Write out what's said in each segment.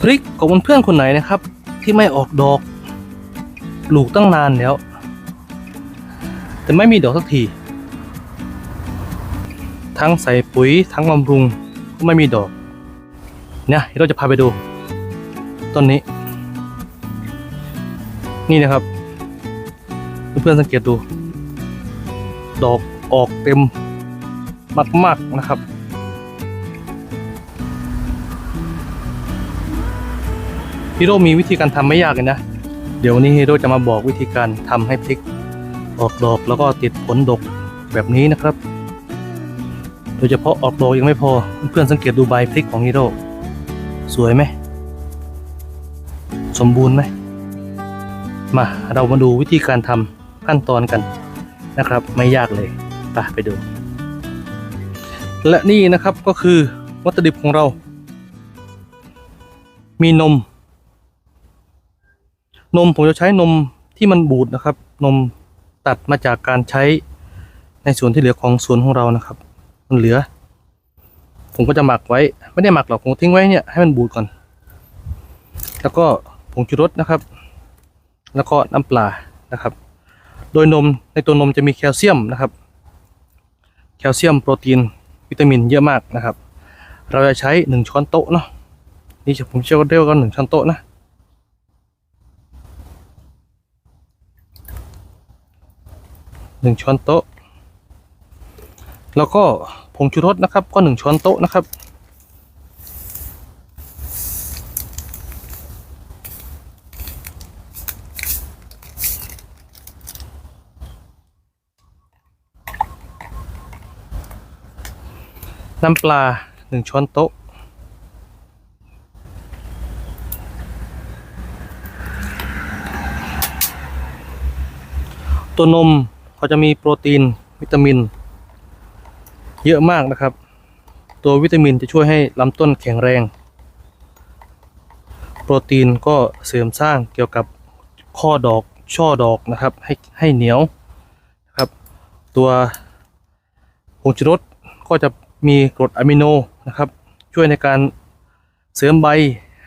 พริกของเพื่อนคนไหนนะครับ ที่ไม่ออกดอกปลูกตั้งนานแล้ว แต่ไม่มีดอกสักที ทั้งใส่ปุ๋ยทั้งบำรุงก็ไม่มีดอกเนี่ยเดี๋ยวเราจะพาไปดูต้นนี้ นี่นะครับ เพื่อนๆสังเกตดู ดอกออกเต็มมากๆนะครับ ฮีโร่มีวิธีการทำไม่ยากเลยนะ เดี๋ยววันนี้ฮีโร่จะมาบอกวิธีการทำให้พริกออกดอกแล้วก็ติดผลดกแบบนี้นะครับ โดยเฉพาะออกดอกยังไม่พอเพื่อนสังเกตดูใบพริกของฮีโร่สวยไหม สมบูรณ์ไหม มาเรามาดูวิธีการทำขั้นตอนกันนะครับ ไม่ยากเลยไปไปดู และนี่นะครับก็คือวัตถุดิบของเรา มีนม นมผมจะใช้นมที่มันบูดนะครับ นมตัดมาจากการใช้ในส่วนที่เหลือของสวนของเรานะครับ มันเหลือ ผมก็จะหมักไว้ ไม่ได้หมักหรอกผมทิ้งไว้เนี่ยให้มันบูดก่อน แล้วก็ผงชูรสนะครับ แล้วก็น้ำปลานะครับ โดยนมในตัวนมจะมีแคลเซียมนะครับ แคลเซียมโปรตีนวิตามินเยอะมากนะครับ เราจะใช้หนึ่งช้อนโต๊ะเนาะนี่ผมเชื่อว่าเรียกว่าหนึ่งช้อนโต๊ะนะ หนึ่งช้อนโต๊ะ แล้วก็ผงชูรสนะครับ ก็หนึ่งช้อนโต๊ะนะครับ น้ำปลาหนึ่งช้อนโต๊ะตัวนม เขาจะมีโปรตีนวิตามิน เยอะมากนะครับ ตัววิตามินจะช่วยให้ลำต้นแข็งแรง โปรตีนก็เสริมสร้างเกี่ยวกับข้อดอกช่อดอกนะครับ ให้ให้เหนียวนะครับ ตัวผงชูรสก็จะมีกรดอะมิโนนะครับ ช่วยในการเสริมใบ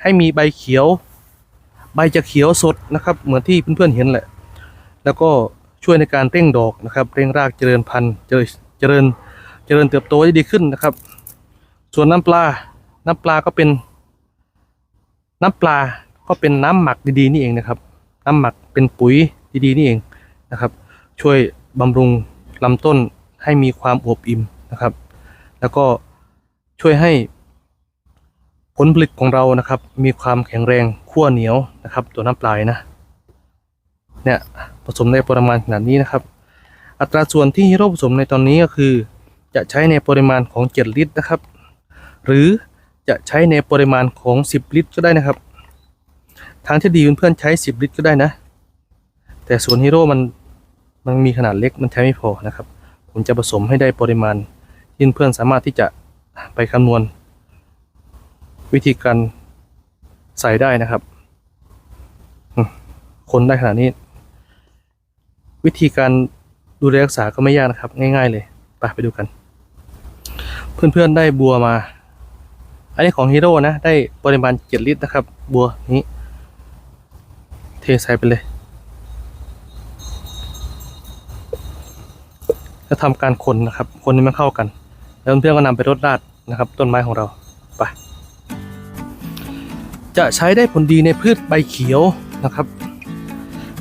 ให้มีใบเขียว ใบจะเขียวสดนะครับ เหมือนที่เพื่อนๆเห็นแหละ แล้วก็ ช่วยในการเร่งดอกนะครับ เร่งรากเจริญพันธุ์เจริญเจริญเจริญเติบโตได้ดีขึ้นนะครับ ส่วนน้ำปลา น้ำปลาก็เป็น น้ำปลาก็เป็นน้ำหมักดีๆนี่เองนะครับ น้ำหมักเป็นปุ๋ยดีๆนี่เองนะครับ ช่วยบำรุงลำต้นให้มีความอวบอิ่มนะครับ แล้วก็ช่วยให้ผลผลิตของเรานะครับ มีความแข็งแรงขั้วเหนียวนะครับ ตัวน้ำปลายนะ เนี่ยผสมในปริมาณขนาดนี้นะครับ อัตราส่วนที่ฮีโร่ผสมในตอนนี้ก็คือ จะใช้ในปริมาณของ 7 ลิตรนะครับ หรือจะใช้ในปริมาณของ 10 ลิตร ก็ได้นะครับ ทางที่ดีเพื่อนๆใช้ 10 ลิตร ก็ได้นะ แต่ส่วนฮีโร่มันมันมีขนาดเล็กมันใช้ไม่พอนะครับ ผมจะผสมให้ได้ปริมาณที่เพื่อนสามารถที่จะไปคำนวณ วิธีการใส่ได้นะครับ คนได้ขนาดนี้ วิธีการดูแลรักษาก็ไม่ยากนะครับ ง่าย ๆ เลยไปไปดูกัน เพื่อนๆได้บัวมา อันนี้ของฮีโร่นะ ได้ปริมาณ7ลิตรนะครับ บัวนี้ เทใส่ไปเลยแล้วทำการคนนะครับ คนให้มันเข้ากัน แล้วเพื่อนๆก็นำไปรดราดนะครับ ต้นไม้ของเราไปจะใช้ได้ผลดีในพืชใบเขียวนะครับ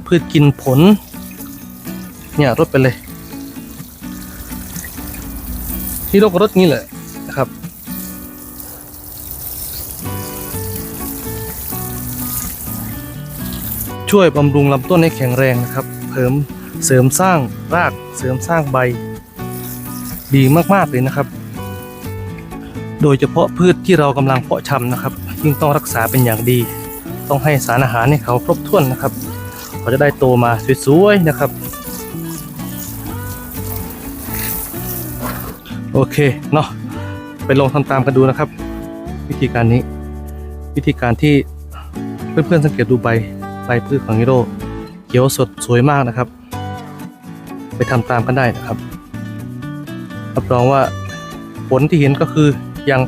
พืชกินผล เนี่ยรดไปเลย ที่รครถนี้แหละนะครับช่วยบำรุงลำต้นให้แข็งแรงนะครับ เพิ่มเสริมสร้างราก เสริมสร้างใบ ดีมากๆเลยนะครับ โดยเฉพาะพืชที่เรากำลังเพาะชำนะครับ ยิ่งต้องรักษาเป็นอย่างดี ต้องให้สารอาหารให้เขาครบถ้วนนะครับ เขาจะได้โตมาสวยๆนะครับ โอเคเนาะไปลองทำตามกันดูนะครับ วิธีการนี้ วิธีการที่เพื่อนๆสังเกตดูใบใบพืชของฮิโร่เขียวสดสวยมากนะครับ ไปทำตามกันได้นะครับรับรองว่าผลที่เห็นก็คืออย่าง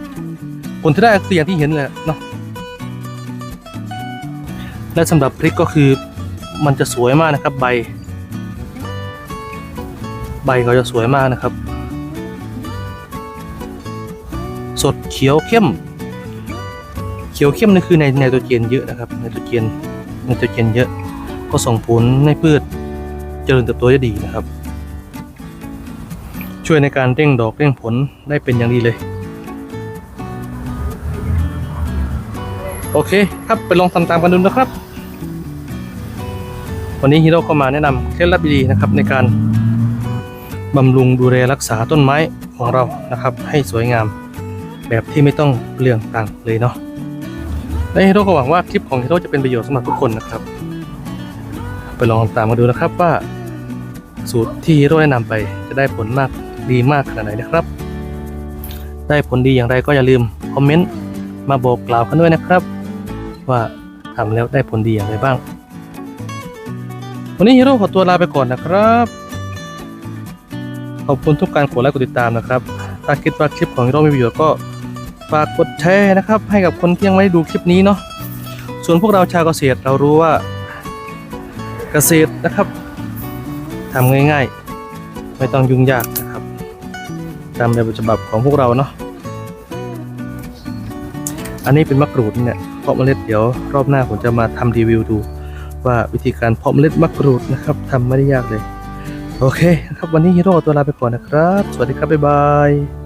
ผลที่ได้ก็คืออย่างที่เห็นแหละเนาะและสำหรับพริกก็คือมันจะสวยมากนะครับใบ ใบเขาจะสวยมากนะครับ สดเขียวเข้ม เขียวเข้มนี่คือในไนโตรเจนเยอะนะครับไนโตรเจนไนโตรเจนเยอะ ก็ส่งผลให้พืชเจริญเติบโตได้ดีนะครับ ช่วยในการเร่งดอกเร่งผลได้เป็นอย่างดีเลย โอเคครับไปลองทำตามกันดูนะครับ วันนี้ฮีโร่ก็มาแนะนำเคล็ดลับดีๆนะครับในการบำรุงดูแลรักษาต้นไม้ของเรานะครับ ให้สวยงาม แบบที่ไม่ต้องเปลืองตังค์เลยเนาะและฮีโร่ก็หวังว่าคลิปของฮีโร่จะเป็นประโยชน์สำหรับทุกคนนะครับ ไปลองตามมาดูนะครับว่า สูตรที่ฮีโร่แนะนำไปจะได้ผลมากดีมากขนาดไหนนะครับ ได้ผลดีอย่างไรก็อย่าลืมคอมเมนต์มาบอกกล่าวกันด้วยนะครับ ว่าทำแล้วได้ผลดีอย่างไรบ้าง วันนี้ฮีโร่ขอตัวลาไปก่อนนะครับ ขอบคุณทุกการกดไลค์กดติดตามนะครับ ถ้าคิดว่าคลิปของฮีโร่มีประโยชน์ก็ ฝากกดแชร์นะครับ ให้กับคนที่ยังไม่ได้ดูคลิปนี้เนาะส่วนพวกเราชาวเกษตรเรารู้ว่า เกษตรนะครับทำง่ายๆ ไม่ต้องยุ่งยากนะครับ ตามแบบฉบับของพวกเราเนาะอันนี้เป็นมะกรูดเนี่ยเพาะเมล็ดเดี๋ยวรอบหน้าผมจะมาทำรีวิวดู ว่าวิธีการเพาะเมล็ดมะกรูดนะครับทำไม่ได้ยากเลย โอเคนะครับวันนี้ฮีโร่ตัวลาไปก่อนนะครับ สวัสดีครับบ๊ายบาย